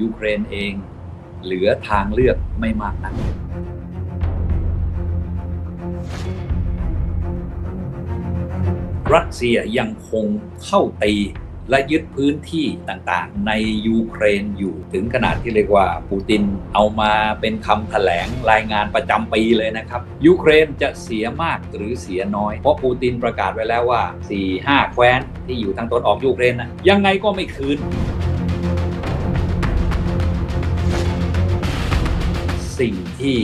ยูเครนเอง เหลือทางเลือกไม่มากนักรัสเซียยังคงเข้าตีและยึดพื้นที่ต่างๆ ในยูเครนอยู่ถึงขนาดที่เรียกว่าปูตินเอามาเป็นคำแถลงรายงานประจำปีเลยนะครับ ยูเครนจะเสียมากหรือเสียน้อย เพราะปูตินประกาศไว้แล้วว่า 4-5 แคว้นที่อยู่ทางตอนออกยูเครนนะยังไงก็ไม่คืน สิ่งที่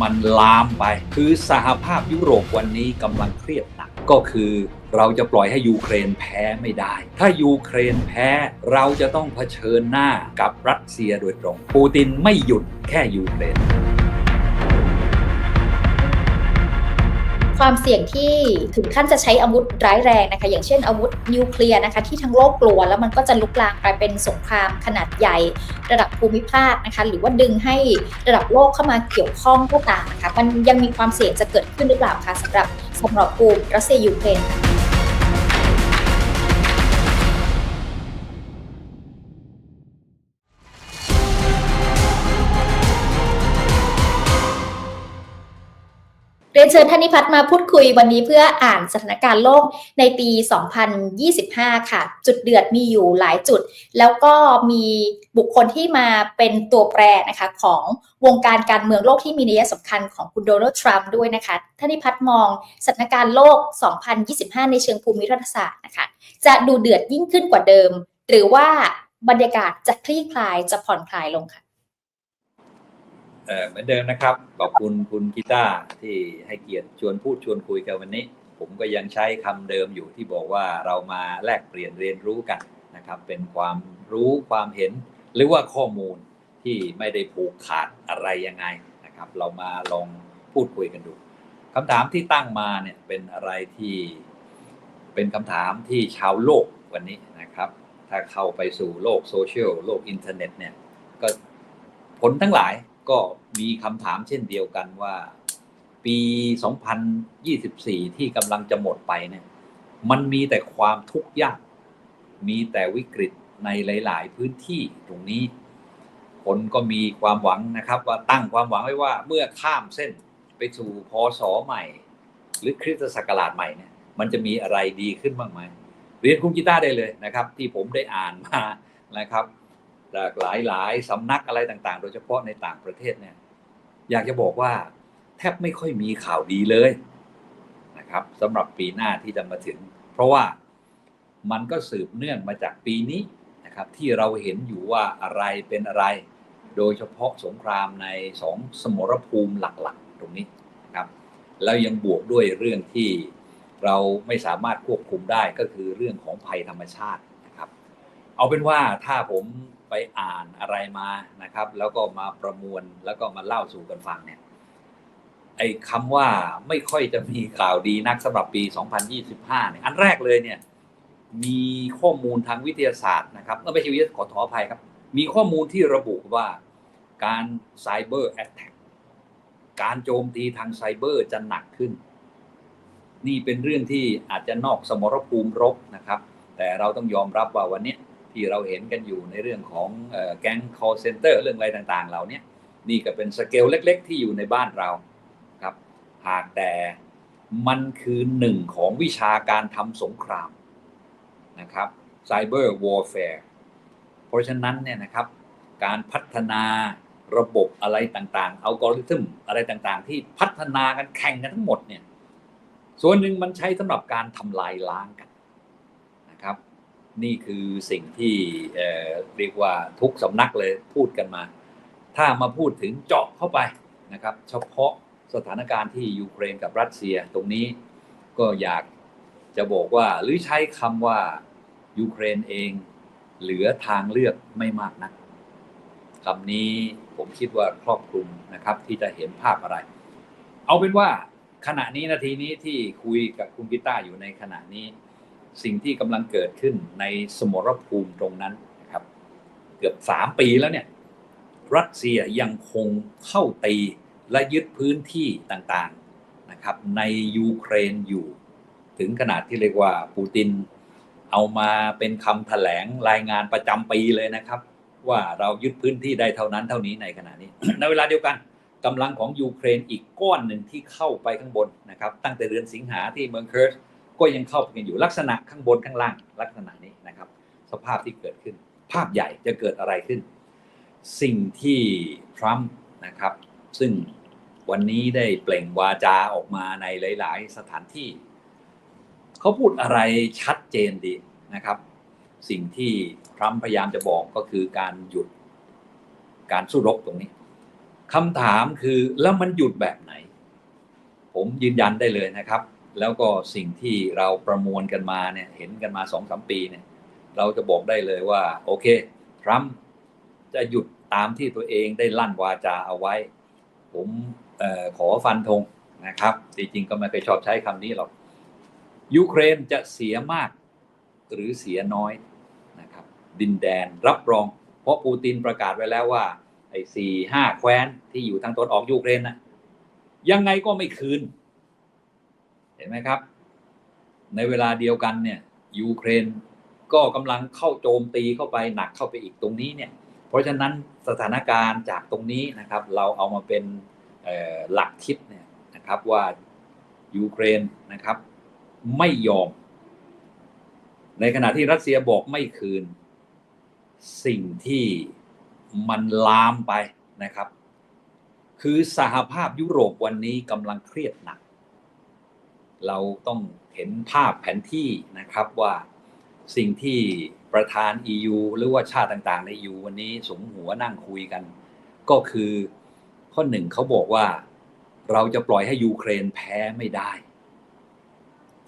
มันลามไป คือสหภาพยุโรปวันนี้กำลังเครียดหนักก็คือเราจะปล่อยให้ยูเครนแพ้ไม่ได้ ถ้ายูเครนแพ้เราจะต้องเผชิญหน้ากับรัสเซียโดยตรง ปูตินไม่หยุดแค่ยูเครน ความเสี่ยงที่ถึงขั้นจะใช้อาวุธร้ายแรงนะคะ อย่างเช่นอาวุธนิวเคลียร์นะคะ ที่ทั้งโลกกลัว แล้วมันก็จะลุกลามกลายเป็นสงครามขนาดใหญ่ระดับภูมิภาคนะคะ หรือว่าดึงให้ระดับโลกเข้ามาเกี่ยวข้องก็ตามนะคะ มันยังมีความเสี่ยงจะเกิดขึ้นหรือเปล่าคะสำหรับสำหรับภูมิรัสเซียยูเครน นเชิญท่านนิพัฒน์มาพูดคุยวันนี้เพื่ออ่านสถานการณ์โลกในปี 2025 ค่ะ จุดเดือดมีอยู่หลายจุด แล้วก็มีบุคคลที่มาเป็นตัวแปรนะคะของวงการการเมืองโลกที่มีนัยสำคัญของคุณโดนัลด์ทรัมป์ด้วยนะคะ ท่านนิพัฒน์มองสถานการณ์โลก 2025 ในเชิงภูมิรัฐศาสตร์นะคะ จะดูเดือดยิ่งขึ้นกว่าเดิม หรือว่าบรรยากาศจะคลี่คลายจะผ่อนคลายลงค่ะ เหมือนเดิมนะครับ ขอบคุณคุณกีตาร์ที่ให้เกียรติชวนพูดชวนคุยกันวันนี้ ผมก็ยังใช้คำเดิมอยู่ที่บอกว่าเรามาแลกเปลี่ยนเรียนรู้กันนะครับ เป็นความรู้ความเห็น หรือว่าข้อมูลที่ไม่ได้ผูกขาดอะไรยังไงนะครับ เรามาลองพูดคุยกันดูคำถามที่ตั้งมาเนี่ยเป็นอะไรที่เป็นคำถามที่ชาวโลกวันนี้นะครับ ถ้าเข้าไปสู่โลกโซเชียลโลกอินเทอร์เน็ตเนี่ยก็ผลทั้งหลาย ก็มีคำถามเช่นเดียวกันว่า ปี 2024 ที่กำลังจะหมดไปเนี่ย มันมีแต่ความทุกข์ยาก มีแต่วิกฤตในหลาย ๆ พื้นที่ตรงนี้ คนก็มีความหวังนะครับ ว่าตั้งความหวังไว้ว่าเมื่อข้ามเส้นไปสู่พศใหม่ หรือคริสตศักราชใหม่เนี่ย มันจะมีอะไรดีขึ้นบ้างไหมเรียนคุณกีตาร์ได้เลยนะครับ ที่ผมได้อ่านมานะครับ จากหลายๆสำนักอะไรต่างๆ โดยเฉพาะในต่างประเทศเนี่ย อยากจะบอกว่าแทบไม่ค่อยมีข่าวดีเลยนะครับสำหรับปีหน้าที่จะมาถึง เพราะว่ามันก็สืบเนื่องมาจากปีนี้นะครับ ที่เราเห็นอยู่ว่าอะไรเป็นอะไร โดยเฉพาะสงครามในสองสมรภูมิหลักๆ ตรงนี้นะครับแล้วยังบวกด้วยเรื่องที่เราไม่สามารถควบคุมได้ก็คือเรื่องของภัยธรรมชาตินะครับ เอาเป็นว่าถ้าผม อ่านอะไรมานะครับ แล้วก็มาประมวลแล้วก็มาเล่าสู่กันฟังเนี่ยไอ้คำว่าไม่ค่อยจะมีข่าวดีนักสำหรับปี 2025เนี่ยอันแรกเลยเนี่ยมีข้อมูลทางวิทยาศาสตร์นะครับเออไม่ใช่วิทยาขอขออภัยครับ มีข้อมูลที่ระบุว่าการไซเบอร์แอตแทกการโจมตีทางไซเบอร์จะหนักขึ้น นี่เป็นเรื่องที่อาจจะนอกสมรภูมิรบนะครับ แต่เราต้องยอมรับว่าวันนี้ ที่เราเห็นกันอยู่ในเรื่องของแก๊ง call center เรื่องอะไรต่างๆ เหล่านี้นี่ก็เป็นสเกลเล็ก ๆ ที่อยู่ในบ้านเราครับ หากแต่มันคือหนึ่งของวิชาการทำสงครามนะครับ cyber warfare เพราะฉะนั้นเนี่ยนะครับ การพัฒนาระบบอะไรต่างๆ เอัลกอริทึมอะไรต่างๆ ที่พัฒนากันแข่งกันทั้งหมดเนี่ย ส่วนหนึ่งมันใช้สำหรับการทำลายล้างกันนะครับ นี่คือสิ่งที่เเรียกว่าทุกสำนักเลยพูดกันมา ถ้ามาพูดถึงเจาะเข้าไปนะครับ เฉพาะสถานการณ์ที่ยูเครนกับรัสเซียตรงนี้ก็อยากจะบอกว่าหรือใช้คำว่ายูเครนเองเหลือทางเลือกไม่มากนักคำนี้ผมคิดว่าครอบคลุมนะครับ ที่จะเห็นภาพอะไร เอาเป็นว่าขณะนี้นาทีนี้ที่คุยกับคุณกีตาอยู่ในขณะนี้ สิ่งที่กำลังเกิดขึ้นในสมรภูมิตรงนั้นนะครับ เกือบสามปีแล้วเนี่ยรัสเซียยังคงเข้าตีและยึดพื้นที่ต่างๆนะครับในยูเครนอยู่ ถึงขนาดที่เรียกว่าปูตินเอามาเป็นคำแถลงรายงานประจำปีเลยนะครับ ว่าเรายึดพื้นที่ได้เท่านั้นเท่านี้ในขณะนี้ ในเวลาเดียวกันกำลังของยูเครนอีกก้อนหนึ่งที่เข้าไปข้างบนนะครับ ตั้งแต่เดือนสิงหาที่เมืองเคิร์ส ก็ยังเข้าไปกันอยู่ลักษณะข้างบนข้างล่างลักษณะนี้นะครับ สภาพที่เกิดขึ้น ภาพใหญ่จะเกิดอะไรขึ้น สิ่งที่ทรัมป์นะครับ ซึ่งวันนี้ได้เปล่งวาจาออกมาในหลาย ๆ สถานที่ เขาพูดอะไรชัดเจนดีนะครับ สิ่งที่ทรัมป์พยายามจะบอกก็คือการหยุดการสู้รบตรงนี้คำถามคือแล้วมันหยุดแบบไหน ผมยืนยันได้เลยนะครับ แล้วก็สิ่งที่เราประมวลกันมาเนี่ยเห็นกันมาสองสามปีเนี่ยเราจะบอกได้เลยว่า โอเคทรัมป์จะหยุดตามที่ตัวเองได้ลั่นวาจาเอาไว้ ผมออขอฟันธงนะครับ จริงๆก็ไม่เคยชอบใช้คำนี้หรอกยูเครนจะเสียมากหรือเสียน้อยนะครับ ดินแดนรับรอง เพราะปูตินประกาศไว้แล้วว่า ไอ้สี่ห้าแคว้นที่อยู่ทางตอนออกยูเครนนะยังไงก็ไม่คืน เห็นไหมครับ ในเวลาเดียวกันเนี่ยยูเครนก็กำลังเข้าโจมตีเข้าไปหนักเข้าไปอีกตรงนี้เนี่ย เพราะฉะนั้นสถานการณ์จากตรงนี้นะครับ เราเอามาเป็นหลักคิดเนี่ยนะครับว่ายูเครนนะครับ ไม่ยอม ในขณะที่รัสเซียบอกไม่คืน สิ่งที่มันลามไปนะครับ คือสหภาพยุโรปวันนี้กำลังเครียดหนัก เราต้องเห็นภาพแผนที่นะครับว่าสิ่งที่ประธาน EU หรือว่าชาติต่าง ๆ ใน EU วันนี้สมหัวนั่งคุยกัน ก็คือข้อหนึ่งเขาบอกว่าเราจะปล่อยให้ยูเครนแพ้ไม่ได้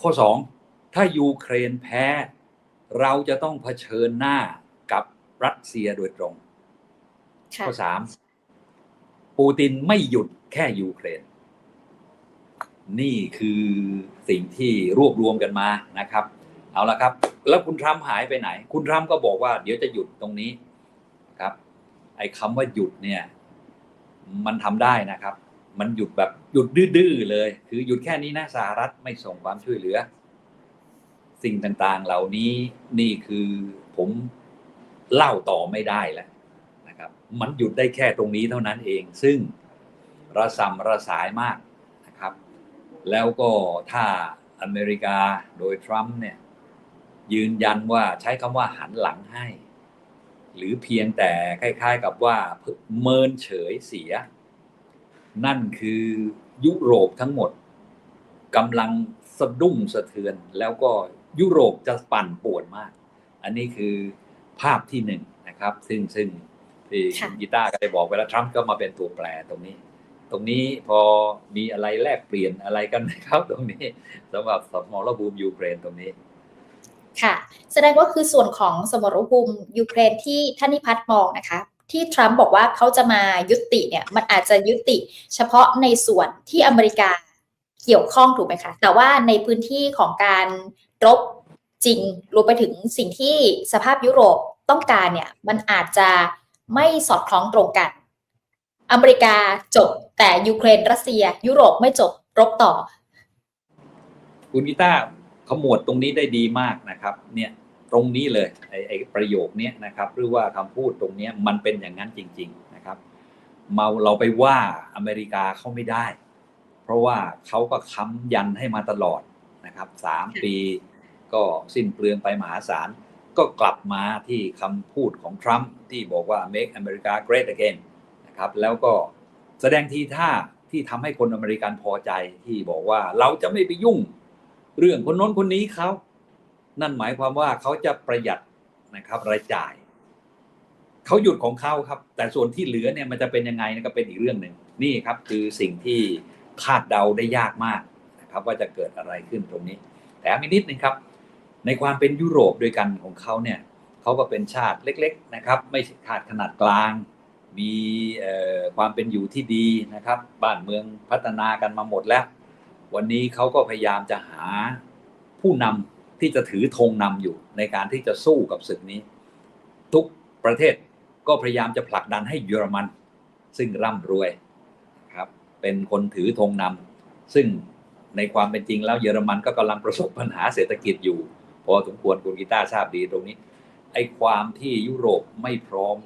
ข้อ2ถ้ายูเครนแพ้ เราจะต้องเผชิญหน้ากับรัสเซียโดยตรง ข้อ3ปูตินไม่หยุดแค่ยูเครน นี่คือสิ่งที่รวบรวมกันมานะครับ เอาละครับ แล้วคุณทรัมป์หายไปไหน คุณทรัมป์ก็บอกว่า เดี๋ยวจะหยุดตรงนี้ครับ ไอ้คำว่าหยุดเนี่ย มันทำได้นะครับ มันหยุดแบบหยุดดื้อเลย คือหยุดแค่นี้นะสหรัฐไม่ส่งความช่วยเหลือ สิ่งต่างๆ เหล่านี้นี่คือผมเล่าต่อไม่ได้แล้วนะครับ มันหยุดได้แค่ตรงนี้เท่านั้นเอง ซึ่งระสำระสายมาก แล้วก็ถ้าอเมริกาโดยทรัมป์เนี่ยยืนยันว่าใช้คำว่าหันหลังให้ หรือเพียงแต่คล้าย ๆ กับว่าเมินเฉยเสีย นั่นคือยุโรปทั้งหมดกำลังสะดุ้งสะเทือน แล้วก็ยุโรปจะปั่นป่วนมาก อันนี้คือภาพที่หนึ่งนะครับ ซึ่งซึ่งที่ค่ะคุณกีตาร์ก็ได้บอกไปแล้วทรัมป์ก็มาเป็นตัวแปรตรงนี้ ตรงนี้พอมีอะไรแลกเปลี่ยนอะไรกันไหมครับ ตรงนี้สำหรับสมรภูมิยูเครนตรงนี้ ค่ะ แสดงว่าคือส่วนของสมรภูมิยูเครนที่ท่านนิพัฒน์มองนะคะ ที่ทรัมป์บอกว่าเขาจะมายุติเนี่ย มันอาจจะยุติเฉพาะในส่วนที่อเมริกาเกี่ยวข้องถูกไหมคะ แต่ว่าในพื้นที่ของการรบจริงรวมไปถึงสิ่งที่สภาพยุโรปต้องการเนี่ย มันอาจจะไม่สอดคล้องตรงกัน อเมริกาจบแต่ยูเครนรัสเซีย ยุโรปไม่จบรบต่อ คุณกีตาร์ขมวดตรงนี้ได้ดีมากนะครับ เนี่ยตรงนี้เลยไอ้ไอ้ประโยคเนี้ยนะครับ หรือว่าคำพูดตรงเนี้ยมันเป็นอย่างนั้นจริง ๆนะครับเมาเราไปว่าอเมริกาเขาไม่ได้ เพราะว่าเขาก็ค้ำยันให้มาตลอดนะครับสามปีก็สิ้นเปลืองไปมหาศาลก็กลับมาที่คำพูดของทรัมป์ที่บอกว่า make America great again นะครับ แล้วก็แสดงทีท่าที่ทำให้คนอเมริกันพอใจที่บอกว่าเราจะไม่ไปยุ่ง เรื่องคนโน้นคนนี้เขานั่นหมายความว่าเขาจะประหยัดนะครับรายจ่ายเขาหยุดของเขาครับ แต่ส่วนที่เหลือเนี่ยมันจะเป็นยังไงก็เป็นอีกเรื่องหนึ่งนี่ครับ คือสิ่งที่คาดเดาได้ยากมากนะครับ ว่าจะเกิดอะไรขึ้นตรงนี้ แต่มีนิดนึงครับ ในความเป็นยุโรปด้วยกันของเขาเนี่ยเขาก็เป็นชาติเล็ก ๆ นะครับ ไม่ชาติขนาดกลาง มีความเป็นอยู่ที่ดีนะครับ บ้านเมืองพัฒนากันมาหมดแล้ว วันนี้เขาก็พยายามจะหาผู้นำที่จะถือธงนำอยู่ในการที่จะสู้กับศึกนี้ ทุกประเทศก็พยายามจะผลักดันให้เยอรมัน ซึ่งร่ำรวยครับเป็นคนถือธงนำซึ่งในความเป็นจริงแล้วเยอรมันก็กำลังประสบปัญหาเศรษฐกิจอยู่ พอสมควรคุณกีตาร์ทราบดีตรงนี้ไอ้ความที่ยุโรปไม่พร้อม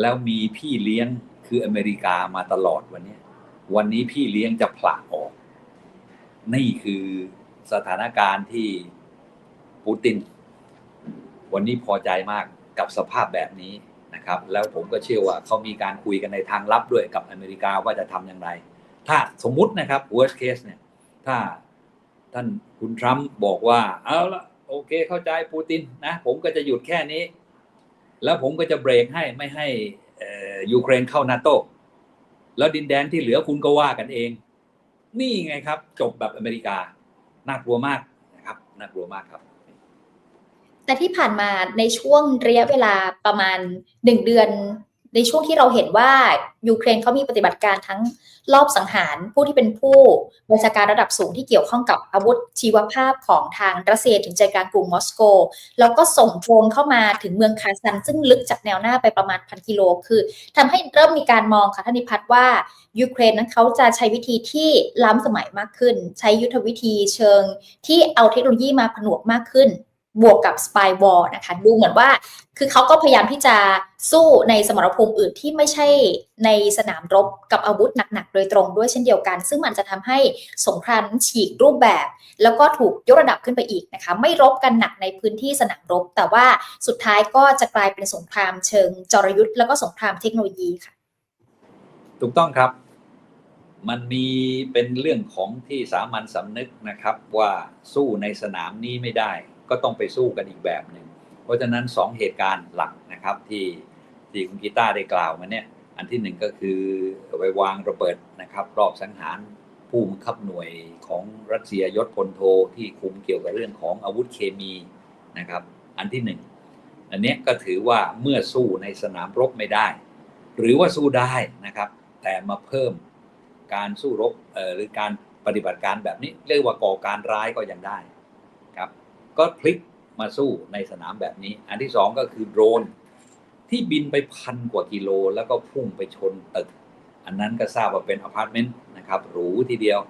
แล้วมีพี่เลี้ยงคืออเมริกามาตลอดวันนี้วันนี้พี่เลี้ยงจะผละออก นี่คือสถานการณ์ที่ปูติน วันนี้พอใจมากกับสภาพแบบนี้นะครับ แล้วผมก็เชื่อว่าเขามีการคุยกันในทางลับด้วยกับอเมริกาว่าจะทำอย่างไร ถ้าสมมุตินะครับ worst case เนี่ย ถ้าท่านคุณทรัมป์บอกว่า เอาละโอเคเข้าใจปูตินนะ ผมก็จะหยุดแค่นี้ แล้วผมก็จะเบรกให้ไม่ให้ยูเครนเข้านาโตแล้วดินแดนที่เหลือคุณก็ว่ากันเอง นี่ไงครับ จบแบบอเมริกา น่ากลัวมากนะครับน่ากลัวมากครับ แต่ที่ผ่านมาในช่วงระยะเวลาประมาณหนึ่งเดือน ในช่วงที่เราเห็นว่ายูเครนเขามีปฏิบัติการทั้งรอบสังหารผู้ที่เป็นผู้บัญชาการระดับสูงที่เกี่ยวข้องกับอาวุธชีวภาพของทางรัสเซียถึงใจกลางกรุงมอสโก แล้วก็ส่งโดรนเข้ามาถึงเมืองคาซัน ซึ่งลึกจากแนวหน้าไปประมาณพันกิโล คือทำให้เริ่มมีการมองค่ะท่านนิพัฒน์ว่ายูเครนนั้นเขาจะใช้วิธีที่ล้ำสมัยมากขึ้น ใช้ยุทธวิธีเชิง ที่เอาเทคโนโลยีมาผนวกมากขึ้น บวกกับสปายวอลนะคะดูเหมือนว่าคือเขาก็พยายามที่จะสู้ในสมรภูมิอื่นที่ไม่ใช่ในสนามรบกับอาวุธหนักๆ โดยตรงด้วยเช่นเดียวกัน ซึ่งมันจะทำให้สงครามฉีกรูปแบบ แล้วก็ถูกยกระดับขึ้นไปอีกนะคะไม่รบกันหนักในพื้นที่สนามรบ แต่ว่าสุดท้ายก็จะกลายเป็นสงครามเชิงจรยุทธ์แล้วก็สงครามเทคโนโลยีค่ะ ถูกต้องครับมันมีเป็นเรื่องของที่สามัญสำนึกนะครับว่าสู้ในสนามนี้ไม่ได้ ก็ต้องไปสู้กันอีกแบบหนึ่งเพราะฉะนั้นสองเหตุการณ์หลักนะครับที่ที่คุณกีตาได้กล่าวมาเนี่ยอันที่หนึ่งก็คือไปวางระเบิดนะครับ รอบสังหารผู้บังคับหน่วยของรัสเซียยศพลโทที่คุมเกี่ยวกับเรื่องของอาวุธเคมีนะครับ อันที่หนึ่งอันนี้ก็ถือว่าเมื่อสู้ในสนามรบไม่ได้ หรือว่าสู้ได้นะครับ แต่มาเพิ่มการสู้รบเอ่อหรือการปฏิบัติการแบบนี้ เรียกว่าก่อการร้ายก็ยังได้ ก็พลิกมาสู้ในสนามแบบนี้ อันที่สองก็คือโดรน ที่บินไปพันกว่ากิโล แล้วก็พุ่งไปชนตึก อันนั้นก็ทราบว่าเป็นอพาร์ตเมนต์นะครับหรูทีเดียว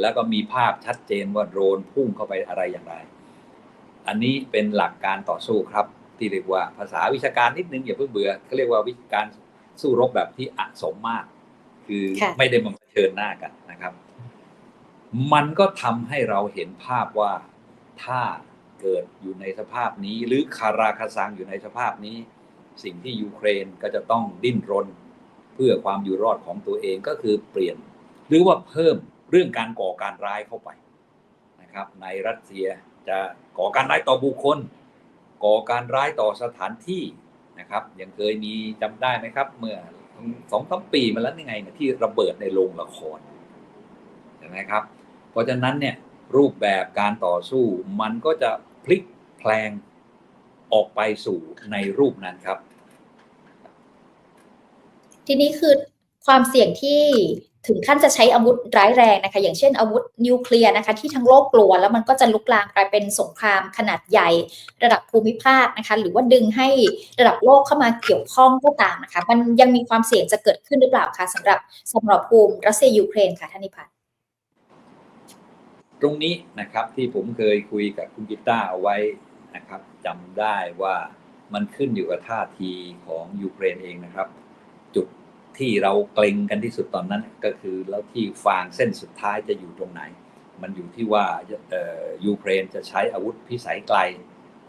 แล้วก็มีภาพชัดเจนว่าโดรนพุ่งเข้าไปอะไรอย่างไร อันนี้เป็นหลักการต่อสู้ครับ ที่เรียกว่าภาษาวิชาการนิดนึงอย่าเพิ่งเบื่อเขาเรียกว่าวิธีการสู้รบแบบที่อะสมมาก คือค่ะไม่ได้มาเผชิญหน้ากันนะครับ มันก็ทำให้เราเห็นภาพว่าถ้า เกิดอยู่ในสภาพนี้ หรือคาราคาซังอยู่ในสภาพนี้ สิ่งที่ยูเครนก็จะต้องดิ้นรน เพื่อความอยู่รอดของตัวเองก็คือเปลี่ยน หรือว่าเพิ่มเรื่องการก่อการร้ายเข้าไปนะครับ ในรัสเซียจะก่อการร้ายต่อบุคคล ก่อการร้ายต่อสถานที่นะครับยังเคยมีจำได้ไหมครับ เมื่อสองสามปีมาแล้วยังไงนี่ยที่ระเบิดในโรงละครใช่ไหมครับ เพราะฉะนั้นเนี่ยรูปแบบการต่อสู้มันก็จะ พลิกแพลงออกไปสู่ในรูปนั้นครับ ทีนี้คือความเสี่ยงที่ถึงขั้นจะใช้อาวุธร้ายแรงนะคะ อย่างเช่นอาวุธนิวเคลียร์นะคะ ที่ทั้งโลกกลัวแล้วมันก็จะลุกลามกลายเป็นสงครามขนาดใหญ่ระดับภูมิภาคนะคะ หรือว่าดึงให้ระดับโลกเข้ามาเกี่ยวข้องก็ตามนะคะ มันยังมีความเสี่ยงจะเกิดขึ้นหรือเปล่าคะสำหรับสมรภูมิรัสเซียยูเครนค่ะท่านนิพัฒน ตรงนี้นะครับที่ผมเคยคุยกับคุณกิต้าเอาไว้นะครับจำได้ว่ามันขึ้นอยู่กับท่าทีของยูเครนเองนะครับ จุดที่เราเกรงกันที่สุดตอนนั้นก็คือแล้วที่ฟางเส้นสุดท้ายจะอยู่ตรงไหน มันอยู่ที่ว่ายูเครนจะใช้อาวุธพิสัยไกล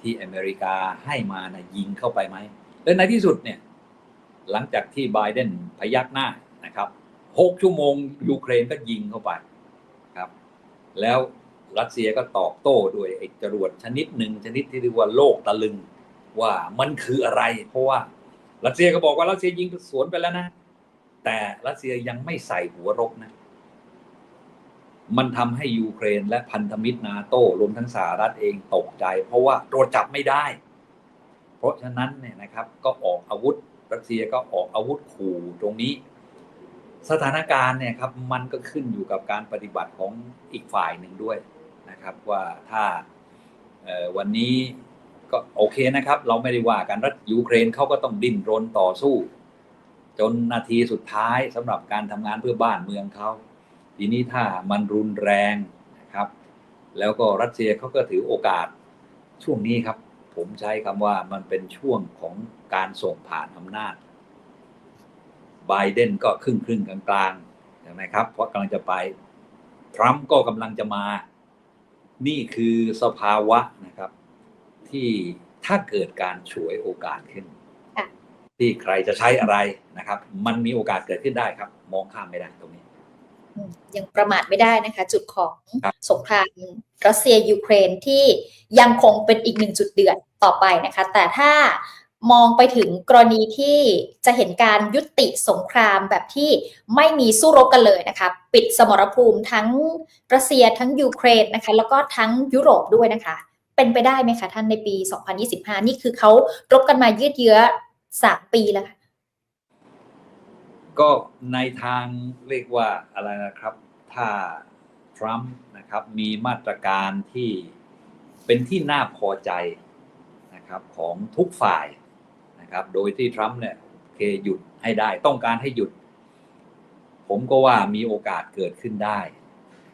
ที่อเมริกาให้มานะยิงเข้าไปไหมและในที่สุดเนี่ยหลังจากที่ไบเดนพยักหน้านะครับหกชั่วโมงยูเครนก็ยิงเข้าไป แล้วรัสเซียก็ตอบโต้ด้วยไอ้จรวดชนิดหนึ่งชนิดที่เรียกว่าโลกตะลึงว่ามันคืออะไร เพราะว่ารัสเซียก็บอกว่ารัสเซียยิงสวนไปแล้วนะ แต่รัสเซียยังไม่ใส่หัวรบนะ มันทำให้ยูเครนและพันธมิตรนาโต้รวมทั้งสหรัฐเองตกใจ เพราะว่าตรวจจับไม่ได้ เพราะฉะนั้นเนี่ยนะครับ ก็ออกอาวุธ รัสเซียก็ออกอาวุธขู่ตรงนี้ สถานการณ์เนี่ยครับมันก็ขึ้นอยู่กับการปฏิบัติของอีกฝ่ายหนึ่งด้วยนะครับ ว่าถ้าวันนี้ก็โอเคนะครับ เราไม่ได้ว่ากันรัฐยูเครนเขาก็ต้องดิ้นรนต่อสู้ จนนาทีสุดท้ายสำหรับการทำงานเพื่อบ้านเมืองเขาทีนี้ถ้ามันรุนแรงนะครับ แล้วก็รัสเซียเขาก็ถือโอกาสช่วงนี้ครับ ผมใช้คำว่ามันเป็นช่วงของการส่งผ่านอำนาจ ไบเดนก็ครึ่งครึ่งๆกลางๆใช่ไหมครับ เพราะกำลังจะไป ทรัมป์ก็กำลังจะมา นี่คือสภาวะนะครับ ที่ถ้าเกิดการฉวยโอกาสขึ้นค่ะที่ใครจะใช้อะไรนะครับ มันมีโอกาสเกิดขึ้นได้ครับ มองข้ามไม่ได้ตรงนี้อืมยังประมาทไม่ได้นะคะ จุดของครับสงครามรัสเซียยูเครนที่ยังคงเป็นอีกหนึ่งจุดเดือดต่อไปนะคะ แต่ถ้า มองไปถึงกรณีที่จะเห็นการยุติสงครามแบบที่ไม่มีสู้รบกันเลยนะคะ ปิดสมรภูมิทั้งรัสเซียทั้งยูเครนนะคะ แล้วก็ทั้งยุโรปด้วยนะคะ เป็นไปได้ไหมคะท่านในปี 2025 นี่คือเขารบกันมายืดเยื้อสามปีแล้วค่ะก็ในทางเรียกว่าอะไรนะครับ ถ้าทรัมป์นะครับมีมาตรการที่เป็นที่น่าพอใจนะครับของทุกฝ่าย นะครับ โดยที่ทรัมป์เนี่ยเคหยุดให้ได้ ต้องการให้หยุด ผมก็ว่ามีโอกาสเกิดขึ้นได้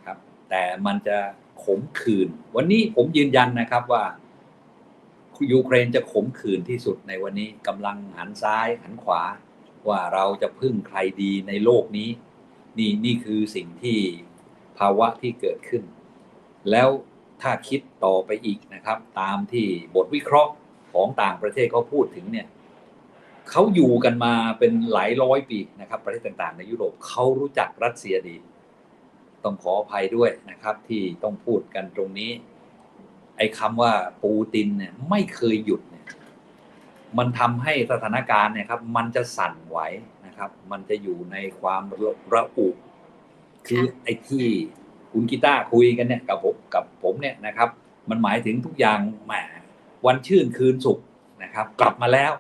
ครับ แต่มันจะขมขื่นวันนี้ผมยืนยันนะครับว่ายูเครนจะขมขื่นที่สุดในวันนี้กำลังหันซ้ายหันขวา ว่าเราจะพึ่งใครดีในโลกนี้ นี่นี่คือสิ่งที่ภาวะที่เกิดขึ้น แล้วถ้าคิดต่อไปอีกนะครับ ตามที่บทวิเคราะห์ของต่างประเทศเขาพูดถึงเนี่ย เขาอยู่กันมาเป็นหลายร้อยปีนะครับ ประเทศต่างๆ ในยุโรปเขารู้จักรัสเซียดี ต้องขออภัยด้วยนะครับ ที่ต้องพูดกันตรงนี้ ไอ้คำว่าปูตินเนี่ยไม่เคยหยุดเนี่ยมันทำให้สถานการณ์เนี่ยครับ มันจะสั่นไหวนะครับ มันจะอยู่ในความระระอุคือไอ้ที่คุณกีตาร์คุยกันเนี่ยกับผมกับผมเนี่ยนะครับ มันหมายถึงทุกอย่างแหมวันชื่นคืนสุขนะครับ กลับมาแล้ว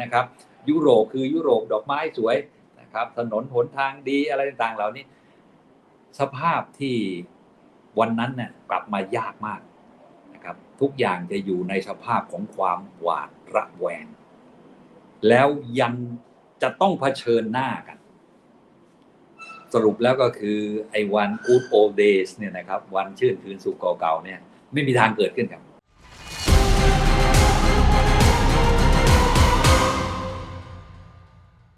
นะครับ ยุโรปคือยุโรปดอกไม้สวยนะครับ ถนนหนทางดีอะไรต่างๆ เหล่านี้ สภาพที่วันนั้นเนี่ยกลับมายากมากนะครับ ทุกอย่างจะอยู่ในสภาพของความหวาดระแวง แล้วยังจะต้องเผชิญหน้ากัน สรุปแล้วก็คือไอ้วัน good old days เนี่ยนะครับ วันชื่นคืนสุขเก่าๆเนี่ย ไม่มีทางเกิดขึ้นครับ